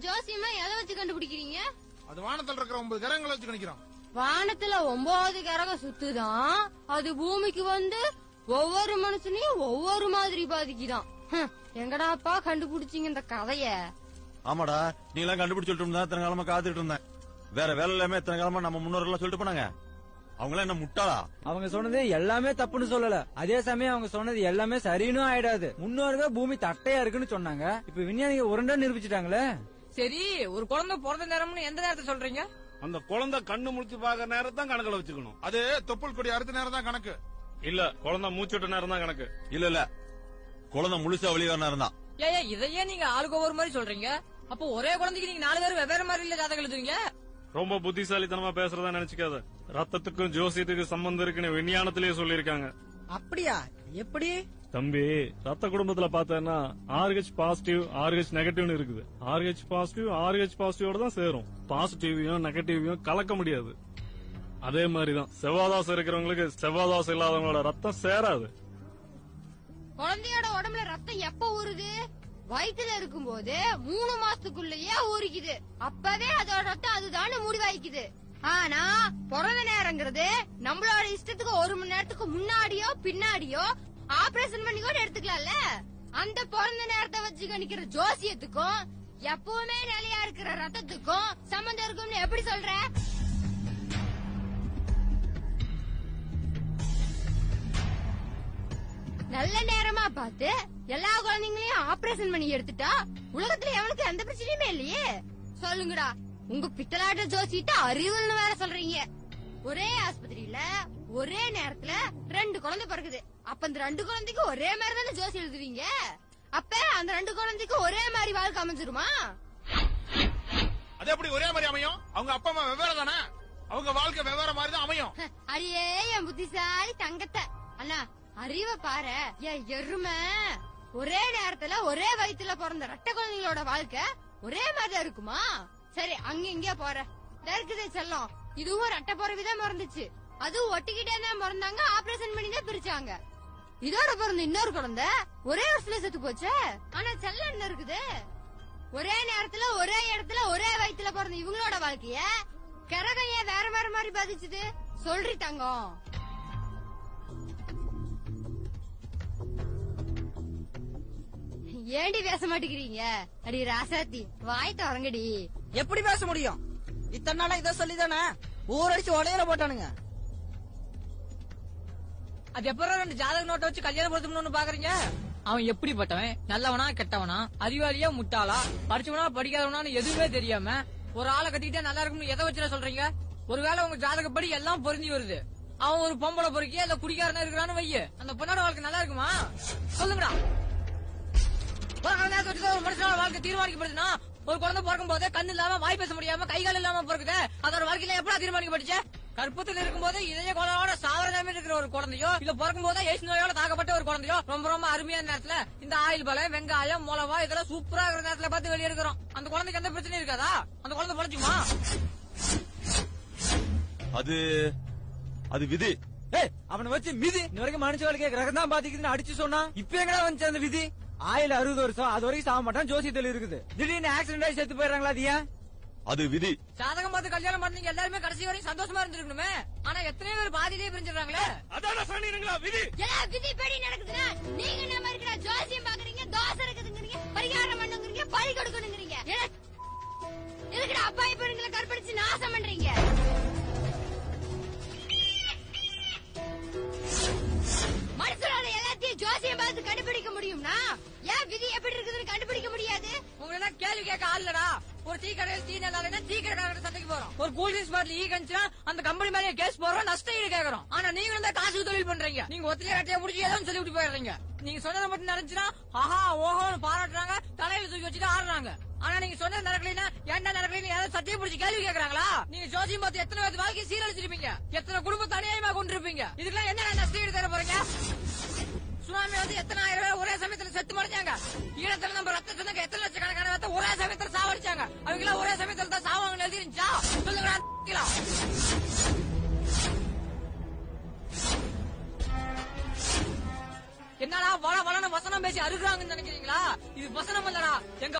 ஜோசியமா எதை வச்சு கண்டுபிடிக்கிறீங்க? அது வானத்துல இருக்கிற ஒன்பது கிரகங்களை வச்சு கணிக்கிறோம். வானத்துல ஒன்பது கிரகம் சுத்துதான். அது பூமிக்கு வந்து ஒவ்வொரு மனுஷனையும் ஒவ்வொரு மாதிரி பாதிக்குதான். ஹம், எங்கடாப்பா கண்டுபிடிச்சீங்க இந்த கதைய? ஆமாடா நீ எல்லாம் கண்டுபிடிச்சு இருந்தா இத்தனை காலமா காத்துட்டு இருந்தேன். வேற வேலை இல்லாம இத்தனை காலமா நம்ம முன்னோர்கள் சொல்லிட்டு போனாங்க. அவங்க எல்லாம் என்ன முட்டாளா? அவங்க சொன்னது எல்லாமே தப்புன்னு சொல்லல. அதே சமயம் அவங்க சொன்னது எல்லாமே சரின்னு ஆயிடாது. முன்னோர்கள் பூமி தட்டையா இருக்குன்னு சொன்னாங்க. இப்ப விஞ்ஞானிங்க உருண்டா நிரூபிச்சிட்டாங்களே? சரி ஒரு குழந்தை பிறந்த நேரம்னு எந்த நேரத்தை சொல்றீங்க? அந்த குழந்தை கண்ணு முழிச்சு பாக்குற நேரம் தான் கணக்குல வச்சுக்கணும். அது தொப்புள் கொடி அறுத்த நேரம் தான் கணக்கு. இல்ல குழந்தை மூச்சுட்ட நேரம் தான் கணக்கு. இல்ல இல்ல. குழந்தை முழுசா வெளியே வரணும் தான். ஏன் இதையே நீங்க ஆளுக்கு ஒவ்வொரு மாதிரி சொல்றீங்க? அப்போ ஒரே குழந்தைக்கு நீங்க நாலு பேர் வெவ்வேறு மாதிரி இல்ல ஜாதகம் எழுதுவீங்க? ரொம்ப புத்திசாலித்தனமா பேசுறதா நினைச்சுக்காத. ரத்தத்துக்கும் ஜோசியத்துக்கும் சம்பந்தம் இருக்குன்னு விஞ்ஞானத்திலேயே சொல்லியிருக்காங்க. அப்படியா? எப்படி? தம்பி ரத்த குடும்பத்துல பார்த்தேன்னா ஆர்ஹெச் பாசிட்டிவ் ஆர்ஹெச் நெகட்டிவ்னு இருக்குது. ஆர்ஹெச் பாசிட்டிவ் ஆர்ஹெச் பாசிட்டிவோட தான் சேரும். பாசிட்டிவையும் நெகட்டிவையும் கலக்க முடியாது. அதே மாதிரிதான் செவ்வாதாசம் இருக்கிறவங்களுக்கு செவ்வாதாசம் இல்லாதவங்களோட ரத்தம் சேராது. குழந்தையோட உடம்புல ரத்தம் எப்ப ஊறுது? வயிற்றுல இருக்கும் போது மூணு மாசத்துக்குள்ளேயே ஊறிக்குது. அப்பவே அதோட ரத்தம் அதுதானே முடிவாய்க்குது. ஆனா பிறந்த நேரங்கிறது நம்மளோட இஷ்டத்துக்கு ஒரு மணி நேரத்துக்கு முன்னாடியோ பின்னாடியோ ஆபரேஷன் பண்ணி கூட எடுத்துக்கலாம்ல? அந்த பிறந்த நேரத்தை வச்சு கணிக்கிற ஜோசியத்துக்கும் எப்பவுமே நிலையா இருக்கிற ரத்தத்துக்கும் சம்பந்தம் இருக்கும்னு எப்படி சொல்ற? நல்ல நேரமா பார்த்து எல்லா குழந்தைங்களையும் ஆபரேஷன் பண்ணி எடுத்துட்டா உலகத்துல எவனுக்கு எந்த பிரச்சனையுமே இல்லையே? சொல்லுங்கடா. உங்க பித்தலாட்ட ஜோசிட்ட அறிவுன்னு வேற சொல்றீங்க. ஒரே ஆஸ்பத்திரியில ஒரே நேரத்துல ரெண்டு குழந்தை பிறகுது அப்ப அந்த ரெண்டு குழந்தைக்கு ஒரே மாதிரி தானே ஜோசி எழுதுவீங்க? அப்ப அந்த ரெண்டு குழந்தைக்கு ஒரே மாதிரி வாழ்க்கை அமைஞ்சிருமா? அது எப்படி ஒரே மாதிரி அமையும்? அவங்க அப்பா அம்மா வெவ்வேறு தானே? அவங்க வாழ்க்கை வெவ்வேறு மாதிரி தான் அமையும் அடியே என் புத்திசாலி தங்கத்தை. அண்ணா அறிவை பாரு. என் எருமை. ஒரே நேரத்துல ஒரே வயித்துல பிறந்த ரெட்டை குழந்தைங்களோட வாழ்க்கை ஒரே மாதிரி இருக்குமா? சரி அங்க இங்க போற. இருக்குது செல்லம். இதுவும் ரெட்டை பிறவிதான் பிறந்துச்சு அதுவும் ஒட்டிக்கிட்டே தான் பிறந்தாங்க ஆபரேஷன் பண்ணி தான் பிரிச்சாங்க. இதோட பிறந்த இன்னொரு குழந்தை ஒரே வருஷத்துல செத்து போச்சு. ஆனா செல்ல என்ன இருக்குது? ஒரே நேரத்துல ஒரே இடத்துல ஒரே வயித்துல பிறந்த இவங்களோட வாழ்க்கைய கிரகம் ஏன் வேற வேற மாதிரி பாதிச்சுது. சொல்றி தங்கம். ஏண்டி பேச மாட்டேங்கிறீங்க? அடி ராசாத்தி வாய் தரங்கடி எப்படி பேச முடியும்? இத்தனை நாளா இதை சொல்லிதானே? ஊரடிச்சு உடையில போட்டானுங்க. அது எப்பறம் ரெண்டு ஜாதக நோட்டை வச்சு கல்யாணம் பொருத்தணும்னு பாக்குறீங்க? அவன் எப்படிப்பட்டவன்? நல்லவனா கெட்டவனா? அறிவாளியா முட்டாளா? படிச்சவனா படிக்காதவனான்னு எதுவுமே தெரியாம ஒரு ஆளை கட்டிக்கிட்டா நல்லா இருக்கும்னு எதை வச்சுல சொல்றீங்க? ஒருவேளை உங்க ஜாதகப்படி எல்லாம் பொருந்தி வருது. அவன் ஒரு பொம்பளை பொறுக்கியா இல்ல குடிக்காரனா இருக்கிறான்னு வைய. அந்த பொண்ணோட வாழ்க்கை நல்லா இருக்குமா? சொல்லுங்கடா. ஒரு மனுஷனோட வாழ்க்கை தீர்மானிக்கப்படுதுன்னா ஒரு குழந்தை பிறக்கும் போது கண்ணு இல்லாம வாய் பேச முடியாம கை கால் இல்லாம பிறகுது அதோட வாழ்க்கையில எப்படா தீர்மானிக்கப்பட்டுச்சு கற்பத்தில் இருக்கும்போது இதய கோளாவோட சாவரதாமே இருக்கிற ஒரு குழந்தையோ இல்ல பிறக்கும் போதே ஏசு நோயோட தாக்கப்பட்ட ஒரு குழந்தையோ ரொம்ப ரொம்ப அருமையான நேரத்துல இந்த ஆயில் பல வெங்காயம் மிளவா இதெல்லாம் சூப்பரா இருக்கிற நேரத்துல பார்த்து வெளியே இருக்கிறோம். அந்த குழந்தைக்கு எந்த பிரச்சனையும் இருக்காதா? அந்த குழந்தை பொழைச்சுமா அது அது விதி. ஏய் அவனை வச்சு மிதி. இன்ன வரைக்கும் மனுஷ வாழ்க்கைய கிரகம் தான் பாதிக்குதுன்னு அடிச்சு சொன்னா இப்ப எங்கடா வந்துச்சு அந்த விதி? ஆயில அறுபது வருஷம் அது வரைக்கும் சாக மாட்டான் ஜோசியத்தில் இருக்குது. திடீர்னு ஆக்சிடென்ட் ஆகி செத்து போயிடுறாங்களா அது ஏன்? அது விதி. ஜாதகம் பார்த்து கல்யாணம் பண்ணீங்க எல்லாருமே கடைசி வரைக்கும் சந்தோஷமா இருந்திருக்கணுமே? ஆனா எத்தனை பேர் பாதியிலேயே பிரிஞ்சிடறாங்களே? அதான சொன்னீங்களா விதி? எல்லாம் விதிப்படி நடக்குதுன்னா நீங்க நம்ம இருக்கிற ஜோசியம் பாக்குறீங்க தோசை இருக்குதுங்கிறீங்க பரிகாரம் பண்ணுங்கிறீங்க பழி கொடுக்கணுங்கிறீங்க. என- எதுக்குடா அப்பா பெண்களை கற்பழிச்சு நாசம் பண்றீங்க? உங்களை கேள்வி கேட்க ஆள்லடா ஒரு டீ கடையில் டீ நல்லா இல்லைன்னா டீ கடை சண்டைக்கு போறோம். ஒரு கூல் பாட்டில் ஈ கணிச்சுனா அந்த கம்பெனி மேலே கேஸ் போறோம் நஷ்ட ஈடு கேக்குறோம் ஆனா நீங்க இருந்தா காசுக்கு தொழில் பண்றீங்க. நீங்க ஒத்திலே கட்டையா முடிச்சு ஏதோ சொல்லி விட்டு போயிடுறீங்க. நீங்க சொன்னதை மட்டும் நடந்துச்சுன்னா ஆஹா ஓஹோன்னு பாராட்டுறாங்க தலையில தூக்கி வச்சுட்டு ஆடுறாங்க. ஆனா நீங்க சொன்னது நடக்கலைன்னா என்ன நடக்கலைன்னு யாராவது சத்தியம் பிடிச்சி கேள்வி கேக்குறாங்களா நீங்க ஜோசியம் பார்த்து எத்தனை பேர் வாழ்க்கை சீரழிச்சிருப்பீங்க? எத்தனை குடும்பத்தை தனியாயமா கொண்டிருப்பீங்க இதுக்கெல்லாம் என்ன நஷ்டம் ஈடு தர போறீங்க? சுனாமி வந்து எத்தனை ஆயிரம் பேசி அருகுறாங்கன்னு நினைக்கிறீங்களா? இது வசனம் இல்லடா எங்க